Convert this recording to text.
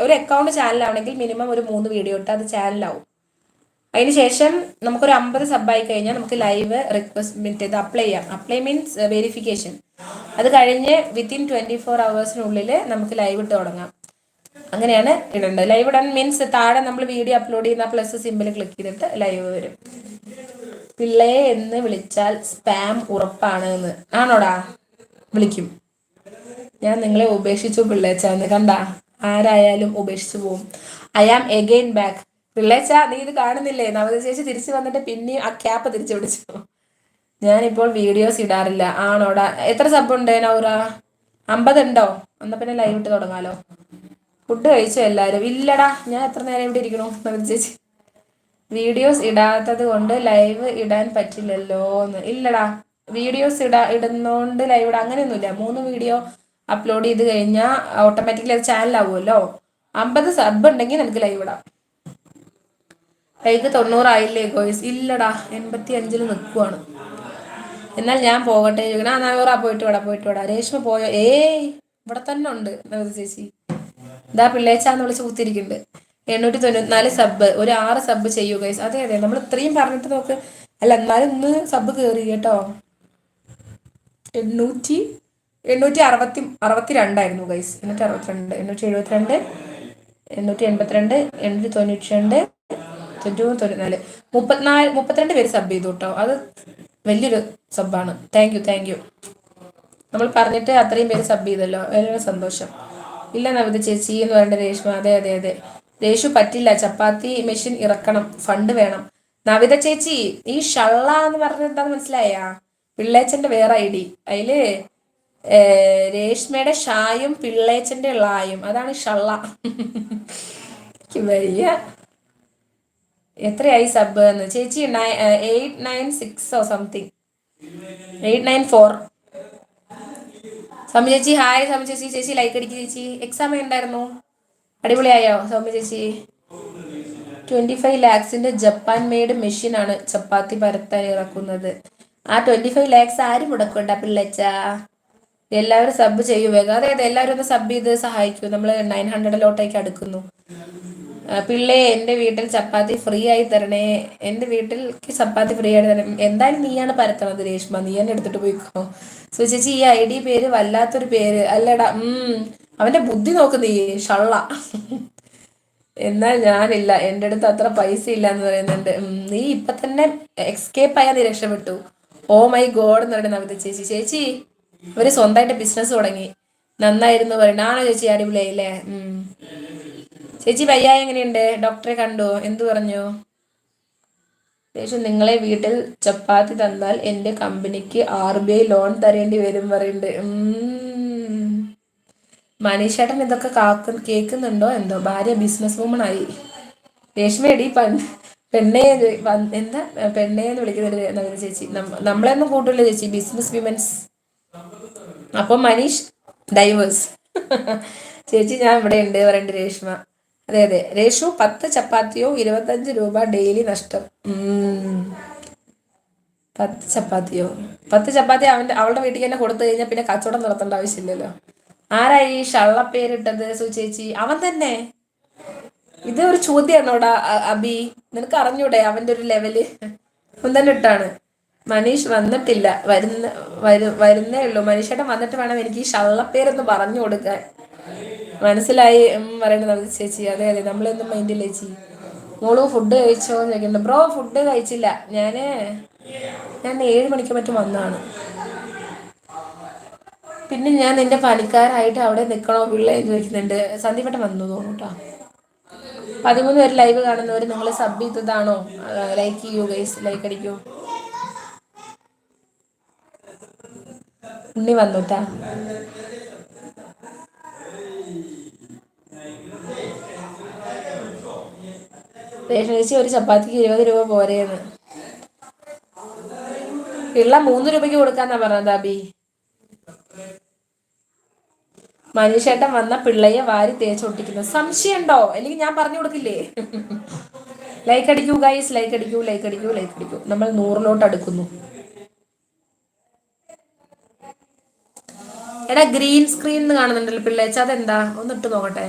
ഒരു account ചാനലാണെങ്കിൽ minimum ഒരു മൂന്ന് വീഡിയോ ഇട്ട് അത് ചാനലാവും അതിനുശേഷം നമുക്കൊരു അമ്പത് സബായി കഴിഞ്ഞാൽ നമുക്ക് ലൈവ് റിക്വസ്റ്റ് മീറ്റ് ഇത് അപ്ലൈ ചെയ്യാം. അപ്ലൈ മീൻസ് വെരിഫിക്കേഷൻ അത് കഴിഞ്ഞ് വിത്തിൻ ട്വന്റി ഫോർ അവേഴ്സിനുള്ളിൽ നമുക്ക് ലൈവ് ഇട്ട് തുടങ്ങാം. അങ്ങനെയാണ് ഇടേണ്ടത്. ലൈവ് ഇടാൻ മീൻസ് താഴെ നമ്മൾ വീഡിയോ അപ്ലോഡ് ചെയ്യുന്ന പ്ലസ് സിമ്പിൾ ക്ലിക്ക് ചെയ്തിട്ട് ലൈവ് വരും. പിള്ളയെ എന്ന് വിളിച്ചാൽ സ്പാം ഉറപ്പാണ് എന്ന് ആണോടാ? വിളിക്കും. ഞാൻ നിങ്ങളെ ഉപേക്ഷിച്ചു പിള്ളേച്ചാന്ന്. കണ്ട? ആരായാലും ഉപേക്ഷിച്ചു പോവും. ഐ ആം എഗെയിൻ ബാക്ക് പിള്ളേച്ച നീ ഇത് കാണുന്നില്ലേ? നവത ചേച്ചി തിരിച്ചു വന്നിട്ട് പിന്നെയും ആ ക്യാപ്പ് തിരിച്ചു പിടിച്ചു. ഞാനിപ്പോൾ വീഡിയോസ് ഇടാറില്ല. ആണോടാ? എത്ര സബ് ഉണ്ട് നൗറ? അമ്പത് ഉണ്ടോ? എന്നാ പിന്നെ ലൈവ് ഇട്ട് തുടങ്ങാലോ. ഫുഡ് കഴിച്ചോ എല്ലാവരും ഇല്ലടാ ഞാൻ എത്ര നേരം ഇവിടെ ഇരിക്കണു? നവത ചേച്ചി വീഡിയോസ് ഇടാത്തത് കൊണ്ട് ലൈവ് ഇടാൻ പറ്റില്ലല്ലോ എന്ന് ഇല്ലടാ വീഡിയോസ് ഇടാ ഇടുന്നോണ്ട് ലൈവ് ഇടാ. അങ്ങനെയൊന്നുമില്ല. മൂന്ന് വീഡിയോ അപ്ലോഡ് ചെയ്ത് കഴിഞ്ഞാൽ ഓട്ടോമാറ്റിക്കലി അത് ചാനലാവുമല്ലോ അമ്പത് സബ് ഉണ്ടെങ്കിൽ നമുക്ക് ലൈവ് ഇടാം. ലൈക്ക് തൊണ്ണൂറായില്ലേ ഗോയ്സ് ഇല്ലടാ എൺപത്തി അഞ്ചിൽ നിൽക്കുവാണ് എന്നാൽ ഞാൻ പോകട്ടെ ചോദിക്കണം ആ പോയിട്ട് വിടാം പോയിട്ട് വിടാം. രേഷ്മ പോയോ? ഏയ് ഇവിടെ തന്നെ ഉണ്ട്. നവത ചേച്ചി? ഇതാ പിള്ളേച്ചാന്ന് വിളിച്ച് കുത്തിരിക്കുന്നുണ്ട് എണ്ണൂറ്റി തൊണ്ണൂറ്റിനാല് സബ് ഒരു ആറ് സബ് ചെയ്യൂ ഗൈസ് അതെ അതെ. നമ്മൾ ഇത്രയും പറഞ്ഞിട്ട് നോക്ക് അല്ല എന്നാലും ഇന്ന് സബ് കയറി കേട്ടോ. എണ്ണൂറ്റി എണ്ണൂറ്റി അറുപത്തി അറുപത്തി രണ്ടായിരുന്നു ഗൈസ് എണ്ണൂറ്റി അറുപത്തിരണ്ട് എണ്ണൂറ്റി എഴുപത്തിരണ്ട് എണ്ണൂറ്റി എൺപത്തിരണ്ട് എണ്ണൂറ്റി തൊണ്ണൂറ്റി രണ്ട് തൊണ്ണൂറ്റി മൂന്ന് തൊണ്ണൂറ്റിനാല്. മുപ്പത്തിനാല് മുപ്പത്തിരണ്ട് പേര് സബ് ചെയ്തു കേട്ടോ അത് വലിയൊരു സബ്ബാണ് താങ്ക് യു താങ്ക് യു നമ്മൾ പറഞ്ഞിട്ട് അത്രയും പേര് സബ് ചെയ്തല്ലോ. വളരെ സന്തോഷം. ഇല്ല നവിത ചേച്ചി എന്ന് പറയേണ്ട രേഷ്മ. അതെ അതെ അതെ. രേഷു പറ്റില്ല. ചപ്പാത്തി മെഷീൻ ഇറക്കണം. ഫണ്ട് വേണം. നവിത ചേച്ചി ഈ ഷള്ള എന്ന് പറഞ്ഞ എന്താന്ന് മനസ്സിലായാ? പിള്ളേച്ചന്റെ വേറെ ഐ ഡി. അതിൽ രേഷ്മയുടെ ഷായും പിള്ളേച്ചന്റെ ളായും. അതാണ് ഷള്ള. വയ്യ. എത്രയായി സബ് എന്ന്? ചേച്ചി എയ്റ്റ് നയൻ സിക്സോ സംതിങ് എയ്റ്റ് നയൻ ഫോർ സമ ചേച്ചി ഹായ് സൗമ്യ ചേച്ചി. ചേച്ചി ലൈക്ക് അടിക്ക് ചേച്ചി. എക്സാം ഉണ്ടായിരുന്നു അടിപൊളിയായോ സൗമ്യ ചേച്ചി? ട്വന്റി ഫൈവ് ലാക്സിന്റെ ജപ്പാൻ മെയ്ഡ് മെഷീനാണ് ചപ്പാത്തി പരത്താൻ ഇറക്കുന്നത്. ആ ട്വന്റി ഫൈവ് ലാക്സ് ആരും മുടക്കണ്ട പിള്ളച്ച. എല്ലാവരും സബ് ചെയ്യൂ. വേഗം. അതായത് എല്ലാവരും ഒന്ന് സബ് ചെയ്ത് സഹായിക്കൂ. നമ്മൾ നയൻ ഹൺഡ്രഡിലോട്ടേക്ക് അടുക്കുന്നു. പിള്ളേ എന്റെ വീട്ടിൽ ചപ്പാത്തി ഫ്രീ ആയി തരണേ. എന്റെ വീട്ടിൽ ചപ്പാത്തി ഫ്രീ ആയി തരണം. എന്തായാലും നീയാണ് പരത്തണത് രേഷ്മ. നീ തന്നെ എടുത്തിട്ട് പോയിക്കോ. സോ ചേച്ചി ഈ ഐ ഡി പേര് വല്ലാത്തൊരു പേര്. അല്ലടാ ഉം. അവന്റെ ബുദ്ധി നോക്ക് നീ ഷള്ള. എന്നാൽ ഞാനില്ല. എന്റെ അടുത്ത് അത്ര പൈസ ഇല്ല എന്ന് പറയുന്നുണ്ട് നീ ഇപ്പൊ തന്നെ എക്സ്കേപ്പ് ആയാൽ നീ രക്ഷപ്പെട്ടു. ഓ മൈ ഗോഡ് എന്ന് പറയുന്നത് നവിത ചേച്ചി. ചേച്ചി അവർ സ്വന്തമായിട്ട് ബിസിനസ് തുടങ്ങി. നന്നായിരുന്നു പറയുന്നത് ആണോ ചേച്ചി? അടിപൊളിയായില്ലേ? ചേച്ചി വയ്യായ എങ്ങനെയുണ്ട്? ഡോക്ടറെ കണ്ടു? എന്തു പറഞ്ഞു? ചേച്ചി നിങ്ങളെ വീട്ടിൽ ചപ്പാത്തി തന്നാൽ എന്റെ കമ്പനിക്ക് ആർ ബി ഐ ലോൺ തരേണ്ടി വരും പറയുന്നുണ്ട് മനീഷേട്ടൻ ഇതൊക്കെ കാക്ക കേൾക്കുന്നുണ്ടോ? എന്തോ ഭാര്യ ബിസിനസ് വുമൺ ആയി രേഷ്മയടി പെണ്ണേ എന്താ? പെണ്ണേ എന്ന് വിളിക്കുന്നത് നഗര ചേച്ചി. നമ്മളെയൊന്നും കൂട്ടില്ല ചേച്ചി. ബിസിനസ് വിമൻസ് അപ്പം മനീഷ് ഡൈവേഴ്സ് ചേച്ചി ഞാൻ ഇവിടെ ഉണ്ട് പറയണ്ട് രേഷ്മ. അതെ അതെ. രേഷു പത്ത് ചപ്പാത്തിയോ ഇരുപത്തഞ്ച് രൂപ ഡെയിലി നഷ്ടം. പത്ത് ചപ്പാത്തിയോ? പത്ത് ചപ്പാത്തി അവന്റെ അവളുടെ വീട്ടിൽ തന്നെ കൊടുത്തു കഴിഞ്ഞാൽ പിന്നെ കച്ചവടം നടത്തേണ്ട ആവശ്യമില്ലല്ലോ. ആരാ ഈ ഷള്ളപ്പേരിട്ടത് സുചേച്ചി അവൻ തന്നെ. ഇത് ഒരു ചോദ്യമാണോടാ അബി? നിനക്ക് അറിഞ്ഞൂടെ അവന്റെ ഒരു ലെവൽ അവൻ തന്നെ ഇട്ടാണ്. മനീഷ് വന്നിട്ടില്ല. വരുന്ന വരുന്നേ ഉള്ളൂ. മനീഷേട്ടൻ വന്നിട്ട് വേണം എനിക്ക് ഈ ഷള്ളപ്പേരൊന്ന് പറഞ്ഞു കൊടുക്കാൻ. മനസ്സിലായി പറയണത് ചേച്ചി. അതെ അതെ. നമ്മളൊന്നും മൈൻഡില്ല ചേച്ചി. മോൾ ഫുഡ് കഴിച്ചോ എന്ന് ചോദിക്കുന്നുണ്ട്. ബ്രോ ഫുഡ് കഴിച്ചില്ല. ഞാൻ ഞാൻ ഏഴ് മണിക്ക് മറ്റും വന്നാണ് പിന്നെ ഞാൻ നിന്റെ പണിക്കാരായിട്ട് അവിടെ നിൽക്കണോ പിള്ളേ ചോദിക്കുന്നുണ്ട്. സന്ദീപട്ടം വന്നു തോന്നൂട്ടോ പതിമൂന്ന് പേര് ലൈവ് കാണുന്നവർ നിങ്ങൾ സബ് ചെയ്തതാണോ? ലൈക്ക് ചെയ്യൂ ഗൈസ് ലൈക്ക് അടിക്കൂ. ഉണ്ണി വന്നുട്ടാ. റേഷൻ ചേച്ചി ഒരു ചപ്പാത്തിക്ക് ഇരുപത് രൂപ പോരേന്ന്. പിള്ള മൂന്ന് രൂപയ്ക്ക് കൊടുക്കാന്നാ പറഞ്ഞത് അബി. മനുഷ്യേട്ടൻ വന്ന പിള്ളയെ വാരി തേച്ചൊട്ടിക്കുന്നു സംശയമുണ്ടോ അല്ലെങ്കിൽ ഞാൻ പറഞ്ഞു കൊടുക്കില്ലേ? ലൈക്ക് അടിക്കൂ ഗൈസ് ലൈക്ക് അടിക്കൂ ലൈക്ക് അടിക്കൂ ലൈക്ക് അടിക്കൂ. നമ്മൾ നൂറിലോട്ട് അടുക്കുന്നു. എടാ ഗ്രീൻ സ്ക്രീൻ കാണുന്നുണ്ടല്ലോ പിള്ളേച്ച. അതെന്താ? ഒന്ന് ഇട്ട് നോക്കട്ടെ.